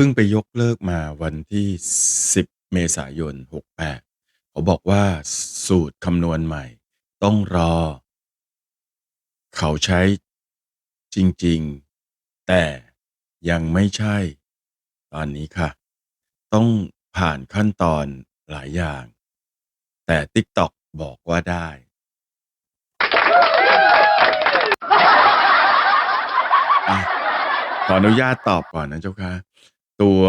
พิ่งไปยกเลิกมาวันที่ 10 เมษายน 68 เขาบอกว่าสูตรคำนวณใหม่ ต้องรอ เขาใช้จริงๆ แต่ยังไม่ใช่ ตอนนี้ค่ะ ต้องผ่านขั้นตอนหลายอย่าง แต่ TikTok บอกว่าได้อะขออนุญาตตอบก่อนนะเจ้าค่ะ ตัว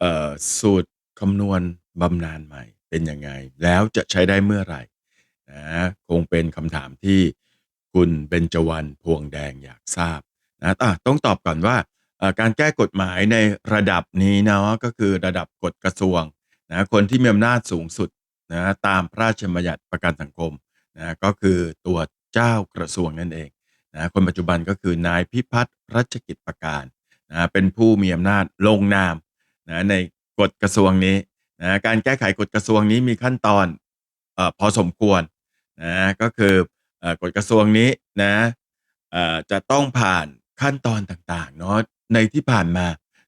เอ่อสูตรคำนวณบำนาญใหม่เป็นยังไง แล้วจะใช้ได้เมื่อไหร่นะคงเป็นคำถามที่คุณเบญจวรรณพวงแดงอยากทราบนะอะต้องตอบก่อนว่าเอ่อการแก้กฎหมายในระดับนี้เนาะก็คือระดับกฎกระทรวงนะคนที่มีอำนาจสูงสุดนะตามพระราชบัญญัติประกันสังคมนะก็คือตัวเจ้ากระทรวงนั่นเองนะคนปัจจุบันก็คือนายพิพัฒน์รัชกิจประการ นะเป็นผู้มีอำนาจลงนามนะในกฎกระทรวงนี้นะการแก้ไขกฎกระทรวงนี้มีขั้นตอนอพอสมควรนะก็คืออกฎกระทรวงนี้นะจะต้องผ่านขั้นตอนต่างๆเนาะในที่ผ่านมา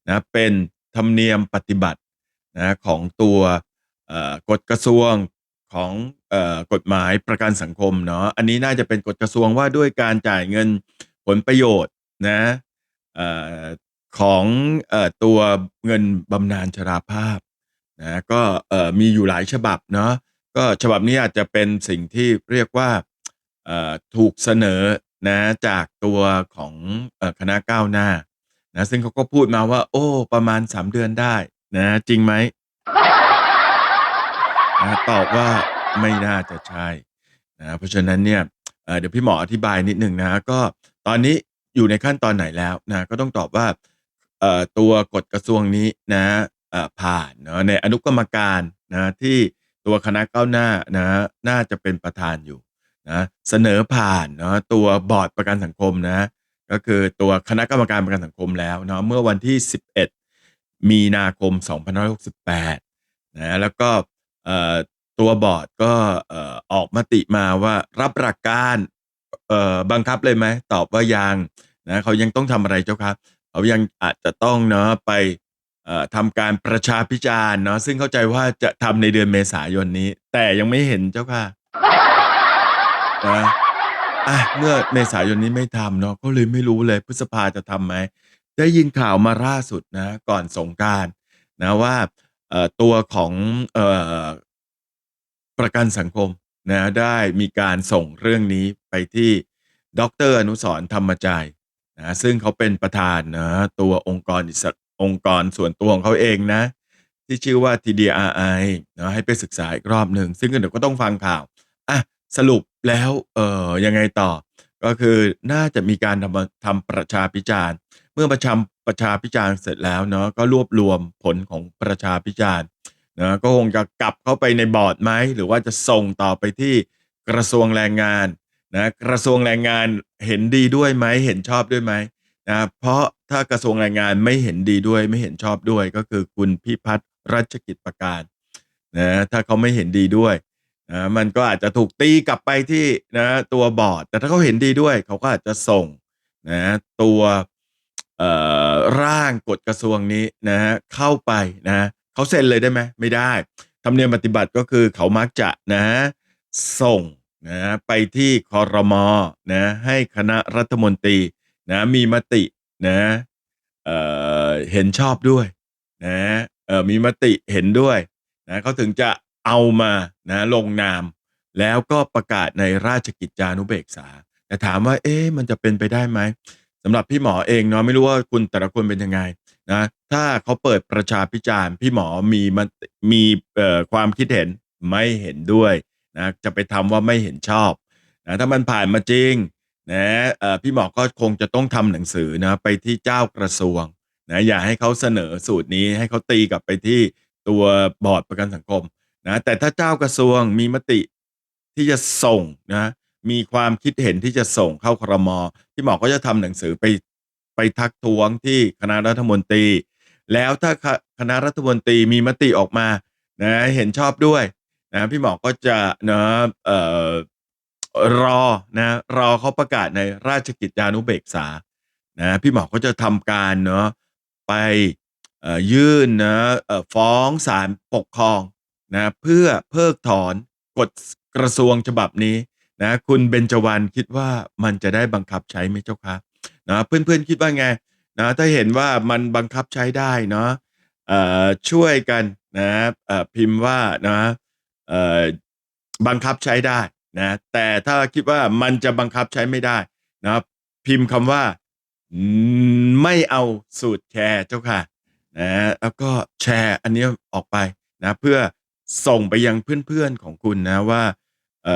นะเป็นธรรมเนียมปฏิบัตินะของตัวกฎกระทรวงของอกฎหมายประกันสังคมเนาะอันนี้น่าจะเป็นกฎกระทรวงว่าด้วยการจ่ายเงินผลประโยชน์นะ ของเอ่อตัวเงินบำนาญชราภาพนะก็เอ่อมีอยู่หลายฉบับเนาะก็ฉบับนี้อาจจะเป็นสิ่งที่เรียกว่าเอ่อถูกเสนอนะจากตัวของเอ่อคณะก้าวหน้านะซึ่งเขาก็พูดมาว่า โอ้ ประมาณ 3 เดือนได้นะจริงไหม?นะตอบว่าไม่น่าจะใช่นะเพราะฉะนั้นเนี่ยเอ่อเดี๋ยวพี่หมออธิบายนิดหนึ่งนะก็ตอนนี้อยู่ในขั้นตอนไหนแล้วนะก็ต้องตอบว่า ตัวกฎกระทรวงนี้นะเอ่อผ่านเนาะในอนุกรรมการนะที่ตัวคณะก้าวหน้านะน่าจะเป็นประธานอยู่นะเสนอผ่านเนาะตัวบอร์ดประกันสังคมนะ ก็คือตัวคณะกรรมการประกันสังคมแล้วเนาะเมื่อวันที่ 11 มีนาคม 2568นะแล้วก็เอ่อตัวบอร์ดก็เอ่อออกมติมาว่ารับหลักการเอ่อบังคับเลยไหม?ตอบว่ายังนะเขายังต้องทำอะไรเจ้าคะ? เขายังอาจจะต้องเนาะไปทำการประชาพิจารณ์เนาะซึ่งเข้าใจว่าจะทำในเดือนเมษายนนี้ แต่ยังไม่เห็นเจ้าค่ะนะอะเมื่อเมษายนนี้ไม่ทำเนาะก็เลยไม่รู้เลยพฤษภาจะทำไหม?ได้ยินข่าวมาล่าสุดนะ ก่อนสงกานต์นะว่าตัวของอประกันสังคมนะได้มีการส่งเรื่องนี้ไปที่ดร.อนุสรธรรมจัย นะซึ่งเขาเป็นประธานเนาะตัวองค์กรอิสองค์กรส่วนตัวของเขาเองนะ ที่ชื่อว่า TDRI เนาะให้ไปศึกษาอีกรอบหนึ่ง ซึ่งเดี๋ยวก็ต้องฟังข่าวอะสรุปแล้วเอ่อยังไงต่อ?ก็คือน่าจะมีการทำทำประชาพิจารณ์ เมื่อประชำประชาพิจารณ์เสร็จแล้วเนาะก็รวบรวมผลของประชาพิจารณ์นะก็คงจะกลับเข้าไปในบอร์ดไหม?หรือว่าจะส่งต่อไปที่กระทรวงแรงงานนะกระทรวงแรงงาน เห็นดีด้วยไหม?เห็นชอบด้วยไหม?นะเพราะถ้ากระทรวงแรงงานไม่เห็นดีด้วยไม่เห็นชอบด้วยก็คือคุณพิพัฒน์รัชกิจประการนะถ้าเขาไม่เห็นดีด้วยนะมันก็อาจจะถูกตีกลับไปที่นะตัวบอร์ด แต่ถ้าเขาเห็นดีด้วย เขาก็อาจจะส่งนะตัวร่างกฎกระทรวงนี้นะเข้าไปนะเขาเซ็นเลยได้ไหม?ไม่ได้ธรรมเนียมปฏิบัติก็คือเขามักจะนะส่ง นะไปที่คอรมอ.นะให้คณะรัฐมนตรีนะมีมตินะเออเห็นชอบด้วยนะเออมีมติเห็นด้วยนะเขาถึงจะเอามานะลงนาม แล้วก็ประกาศในราชกิจจานุเบกษา แต่ถามว่าเอ๊ะมันจะเป็นไปได้ไหม?สำหรับพี่หมอเองเนาะไม่รู้ว่าคุณแต่ละคนเป็นยังไงนะถ้าเขาเปิดประชาพิจารณ์พี่หมอมีมมีเอ่อความคิดเห็นไม่เห็นด้วย นะจะไปทำว่าไม่เห็นชอบนะถ้ามันผ่านมาจริงนะพี่หมอก็คงจะต้องทำหนังสือนะไปที่เจ้ากระทรวงนะอย่าให้เขาเสนอสูตรนี้ให้เขาตีกลับไปที่ตัวบอร์ดประกันสังคมนะแต่ถ้าเจ้ากระทรวงมีมติที่จะส่งนะมีความคิดเห็นที่จะส่งเข้าครม.พี่หมอก็จะทำหนังสือไปไปทักท้วงที่คณะรัฐมนตรี แล้วถ้าคณะรัฐมนตรีมีมติออกมานะเห็นชอบด้วย นะพี่หมอก็จะนะเอ่อรอนะรอเขาประกาศในราชกิจจานุเบกษานะพี่หมอก็จะทำการเนาะไปยื่นนะฟ้องศาลปกครองนะเพื่อเพิกถอนกฎกระทรวงฉบับนี้นะคุณเบญจวรรณคิดว่ามันจะได้บังคับใช้ไหมเจ้าคะนะเพื่อนๆคิดว่าไงนะถ้าเห็นว่ามันบังคับใช้ได้เนาะช่วยกันนะพิมพ์ว่านะ บังคับใช้ได้นะแต่ถ้าคิดว่ามันจะบังคับใช้ไม่ได้นะครับ พิมพ์คำว่าไม่เอาสูตรแชร์เจ้าค่ะนะแล้วก็แชร์อันนี้ออกไปนะเพื่อส่งไปยังเพื่อนๆของคุณนะว่าเ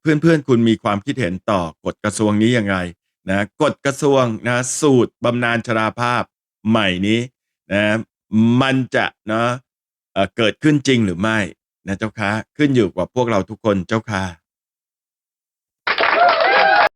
เพื่อนๆคุณมีความคิดเห็นต่อกฎกระทรวงนี้ยังไงนะกฎกระทรวงนะสูตรบำนาญชราภาพใหม่นี้นะมันจะเนาะเเกิดขึ้นจริงหรือไม่ นะเจ้าค่ะขึ้นอยู่กับพวกเราทุกคนเจ้าค่ะ